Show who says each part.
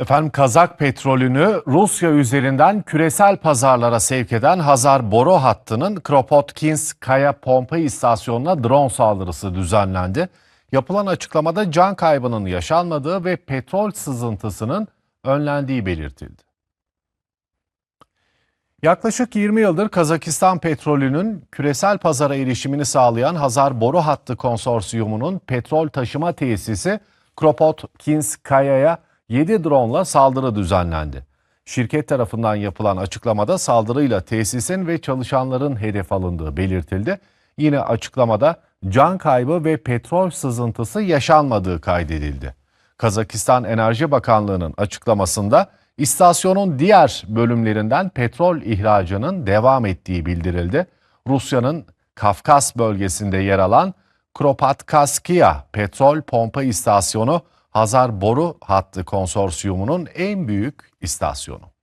Speaker 1: Efendim Kazak petrolünü Rusya üzerinden küresel pazarlara sevk eden Hazar boru hattının Kropotkinskaya pompa istasyonuna drone saldırısı düzenlendi. Yapılan açıklamada can kaybının yaşanmadığı ve petrol sızıntısının önlendiği belirtildi. Yaklaşık 20 yıldır Kazakistan petrolünün küresel pazara erişimini sağlayan Hazar Boru Hattı Konsorsiyumu'nun petrol taşıma tesisi Kropotkinskaya'ya 7 drone'la saldırı düzenlendi. Şirket tarafından yapılan açıklamada saldırıyla tesisin ve çalışanların hedef alındığı belirtildi. Yine açıklamada can kaybı ve petrol sızıntısı yaşanmadığı kaydedildi. Kazakistan Enerji Bakanlığı'nın açıklamasında istasyonun diğer bölümlerinden petrol ihracının devam ettiği bildirildi. Rusya'nın Kafkas bölgesinde yer alan Kropatkaskaya petrol pompa istasyonu Hazar Boru Hattı Konsorsiyumu'nun en büyük istasyonu.